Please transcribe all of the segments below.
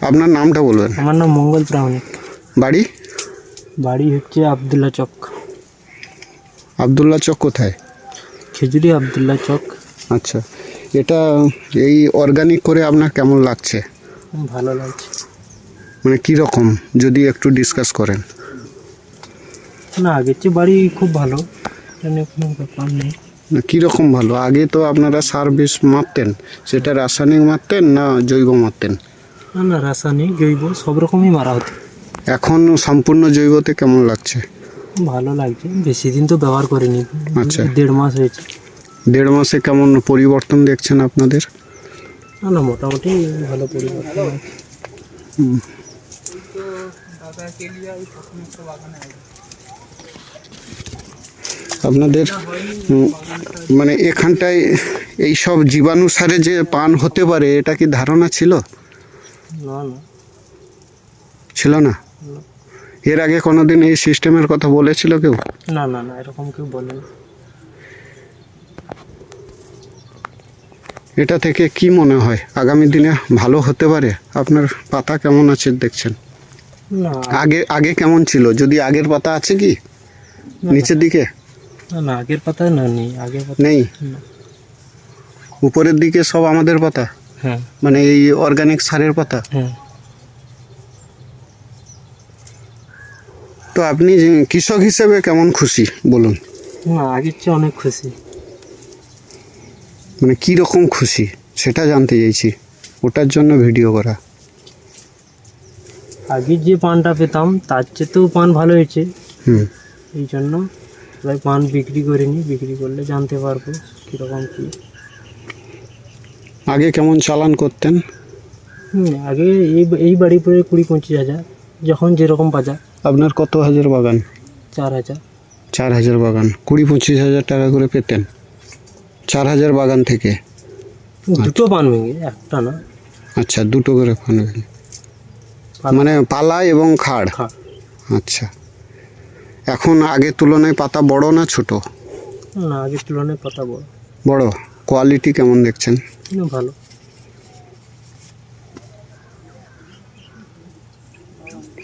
আপনার নামটা বলবেন? আমার নাম মঙ্গল প্রামাণিক। বাড়ি? বাড়ি হচ্ছে আবদুল্লা চক। আবদুল্লা চক কোথায়? খেজুরি আবদুল্লা চক। আচ্ছা এটা এই অর্গানিক করে আপনার কেমন লাগছে? ভালো লাগছে। মানে কি রকম? যদি একটু ডিসকাস করেন। না আগের চেয়ে বাড়ি খুব ভালো। এখানে কোনো ব্যাপার নেই। কি রকম ভালো? আগে তো আপনারা সার বিষ মারতেন সেটা রাসায়নিক মারতেন না জৈব মারতেন না না রাসায়নিক জৈব সব রকমই মারা হতো। এখন সম্পূর্ণ জৈবতে কেমন লাগছে? ভালো লাগছে। বেশি দিন তো ব্যবহার করিনি। আচ্ছা। দেড় মাস হয়েছে। দেড় মাসে কেমন পরিবর্তন দেখছেন আপনাদের? না না মোটামুটি ভালো পরিবর্তন। আপনাদের মানে এখানটায় এই সব জীবাণু সারে যে পান হতে পারে এটা কি ধারণা ছিল? না না। ছিল না? এর আগে কোনোদিন এই সিস্টেমের কথা বলেছিল কেউ? না না না এরকম কেউ বলেনি। এটা থেকে কি মনে হয়? আগামী দিনে ভালো হতে পারে? আপনার পাতা কেমন আছে দেখছেন? আগে আগে কেমন ছিল? যদি আগের পাতা আছে কি? নিচের দিকে? না না আগের পাতা না নেই। আগের পাতা নেই? উপরের দিকে সব আমাদের পাতা? মানে এই অর্গানিক সারের পাতা? হ্যাঁ। তো আপনি কৃষক হিসেবে কেমন খুশি বলুন? না আগের চেয়ে অনেক খুশি। মানে কি রকম খুশি সেটা জানতে চাইছি। ওটার জন্য ভিডিও করা। আগে যে পানটা পেতাম তার চেয়েতেও পান ভালো হয়েছে। হুম। এই জন্য পান বিক্রি করিনি বিক্রি করলে জানতে পারব কীরকম কী। আগে কেমন চালান করতেন? আগে এই এই বাড়ি পরে কুড়ি পঁচিশ হাজার যখন যেরকম বাজার। আপনার কত হাজার বাগান? চার হাজার। চার হাজার বাগান। কুড়ি পঁচিশ হাজার টাকা করে পেতেন? চার হাজার বাগান থেকে? দুটো পান ভেঙে একটা না। আচ্ছা দুটো করে পানবেন মানে পালা এবং খাড়। আচ্ছা। এখন আগের তুলনায় পাতা বড় না ছোট? না আগের তুলনায় পাতা বড়। বড়। কোয়ালিটি কেমন দেখছেন? ভালো।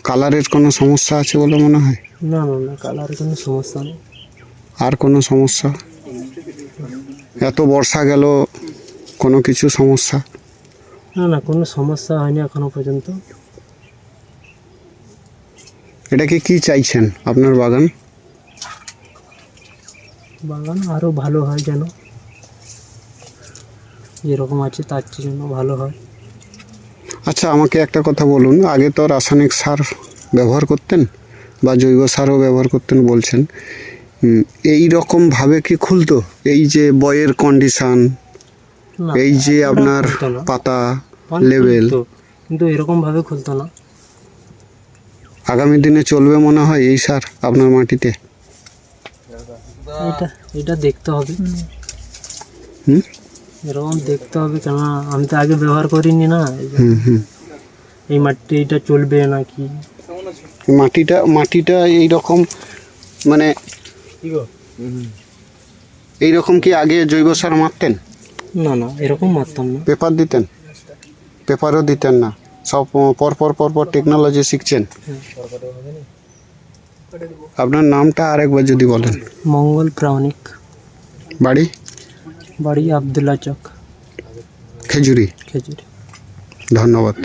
কালারের কোনো সমস্যা আছে বলে মনে হয়? না না না কালারের কোনো সমস্যা নেই। আর কোনো সমস্যা? এত বর্ষা গেল কোনো কিছু সমস্যা? না না কোনো সমস্যা হয়নি এখনও পর্যন্ত। এটাকে কি চাইছেন আপনার বাগান? বাগান আরও ভালো হয় যেন। যেরকম আছে তার চেয়ে যেন ভালো হয়। আচ্ছা আমাকে একটা কথা বলুন। আগে তো রাসায়নিক সার ব্যবহার করতেন বা জৈব সারও ব্যবহার করতেন বলছেন। এই রকম ভাবে কি খুলতো? এই যে বয়ের কন্ডিশন এই যে আপনার পাতা লেভেল কিন্তু এরকম ভাবে খুলতো না। আগামী দিনে চলবে মনে হয় এই সার আপনার মাটিতে? এটা এটা দেখতে হবে। হুম? এরকম দেখতে হবে কেন? আমি তো আগে ব্যবহার করিনি না। এই জন্য হুম হুম। এই মাটি চলবে নাকি? মাটিটা মাটিটা এই রকম মানে এই রকম কি আগে জৈব সার মারতেন? না না এরকম মারতাম না। পেপার দিতেন? পেপারও দিতেন না। সব পর পর পর পর টেকনোলজি শিখছেন। আপনার নামটা আরেকবার যদি বলেন। মঙ্গল প্রামাণিক। বাড়ি? বাড়ি আবদুল্লা চক খেজুরি খেজুরি ধন্যবাদ